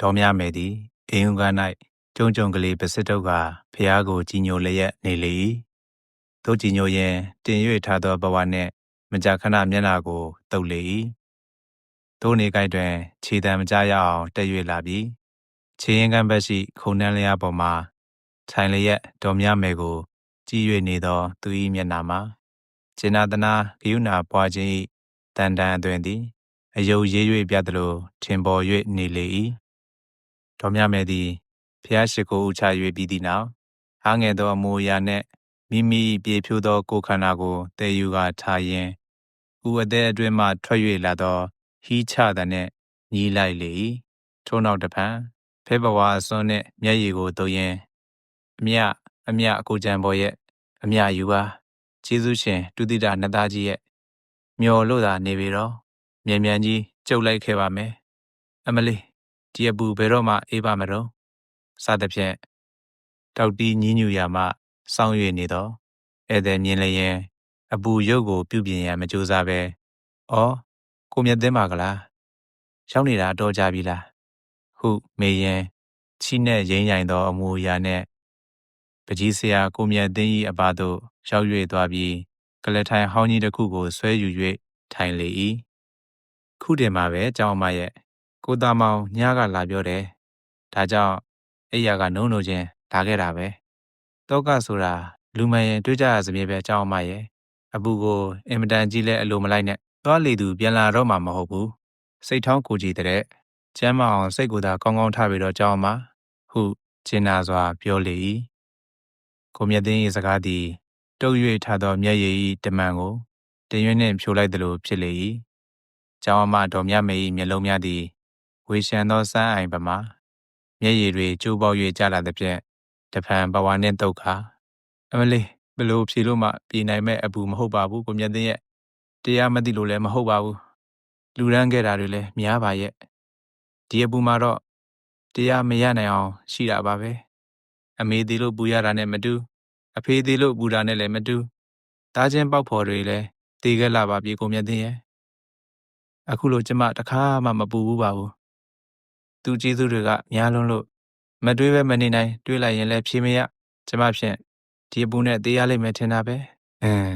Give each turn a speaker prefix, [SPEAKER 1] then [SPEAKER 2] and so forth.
[SPEAKER 1] ဒေါ်မြမယ်သည်အိမ်ဥက၌ကျုံကျုံကလေးပစစ်တုပ်ကဖျားကိုကြည်ညိုလျက်နေလေ၏သို့ကြည်ညိုရင်တင်၍ထားသောဘဝနှင့်မကြာခဏမျက်နာကိုတုပ်လေ၏သို့နေကိုက်တွင်ခြေတံမကြရအောင်တက်၍လာပြီးခြေရင်ကမ်းဘက်ရှိ ခုံနှန်းလျားပေါ်မှထိုင်လျက်ဒေါ်မြမယ်ကို ကြည်၍နေသော သူ၏မျက်နာမှာကျင်နာတနာဂယုဏပွားခြင်း၏တန်တန်အသွင်သည်အယုတ်ရေး၍ပြသလိုထင်ပေါ်၍နေလေ၏ ဒေါ်မြမယ်သည်ဖျားရှိခိုးဥချ၍ပြီးသည့်နောက်အားငယ်သောအမူအရာနှင့်မိမိ၏ပြေဖြိုးသောကိုယ်ခန္ဓာကိုတည်ယူကာထားရင်းဥအသည်အတွင်းမှထွက်၍လာသောဟီးချသနှင့်ညီးလိုက်လေ၏ထို့နောက်တစ်ဖန်ဖဲဘဝအစွန်းနှင့်မျက်ရည်ကိုတုပ်ရင်းအမြအမြအကိုကြံပေါ်ရဲ့အမြယူပါကျေးဇူးရှင်တုတိတနှစ်သားကြီးရဲ့မျော်လို့သာနေပြီတော့မြန်မြန်ကြီးကြုတ်လိုက်ခဲ့ပါမယ်အမလေး ဒီအပူဘယ်တော့မှအေးပါမတော့စသဖြင့်တောက်တီးညင်းညူရမှစောင်း၍နေတော့ဧည့်သည်မြင်လျင်အပူရုပ်ကိုပြုပြင်ရန်မကြိုးစားပဲ။အော်ကိုမြတ်သိမ်းပါကလား။ရောက်နေတာတော့ကြပြီလား။ဟုမေးရင်ချီနဲ့ရင်းရိုင်သောအမူအရာနှင့်ပကြီးဆရာကိုမြတ်သိမ်း၏အပါသို့ရောက်၍သွားပြီးကလထိုင်ဟောင်းကြီးတစ်ခုကိုဆွဲယူ၍ထိုင်လေ၏။ခုတင်မှာပဲကျောင်းအမရဲ့ ကိုသားမောင်ညကလာပြောတယ်။ဒါကြောင့်အိယာကနုံနုံချင်းလာခဲ့တာပဲ။တောကဆိုတာလူမရင်တွေးကြရစမြဲပဲကျောင်းအမရဲ့အပူကိုအင်မတန်ကြီးလဲအလိုမလိုက်နဲ့သွားလေသူပြန်လာတော့မှမဟုတ်ဘူး။စိတ်ထောင်းကိုကြည်တဲ့ကျမ်းမအောင်စိတ်ကိုယ်သာကောင်းကောင်းထားပြီးတော့ကျောင်းအမဟုကျင်နာစွာပြောလေ၏။ကိုမြတ်သိန်း၏စကားသည်တုပ်၍ထားသောမျက်ရည်၏တမန်ကိုတင်ရွေးနှင့်ဖြိုလိုက်သလိုဖြစ်လေ၏။ကျောင်းအမတော်မြတ်မေ၏မျက်လုံးများသည် ဝေရှံသောစမ်းအိုင်ပမာမျက်ရည်တွေကျိုးပေါက်၍ကျလာသည်ဖြင့်တဖန်ဘဝနှင့်တုတ်ခါအမလေးဘလို့ဖြေလို့မှပြေနိုင်မဲ့အပူမဟုတ်ပါဘူးကိုမြတ်သိန်းရဲ့တရားမသိလို့လည်းမဟုတ်ပါဘူးလူရန်ခဲ့တာတွေလည်းများပါရဲ့ဒီအပူမှာတော့တရားမရနိုင်အောင်ရှိတာပါပဲအမေသေးလို့ပူရတာနဲ့မတူအဖေသေးလို့ပူတာနဲ့လည်းမတူသားချင်းပေါက်ဖော်တွေလည်းတေခဲ့လာပါပြီကိုမြတ်သိန်းရဲ့အခုလိုကျမတခါမှမပူဘူးပါဘူး သူကျေးဇူးတွေကများလွန်းလို့မတွေးပဲမနေနိုင်တွေးလိုက်ရင်လည်းဖြေမရကျမဖြင့်ဒီအပူနဲ့တေးရလိမ့်မယ်ထင်တာပဲအင်း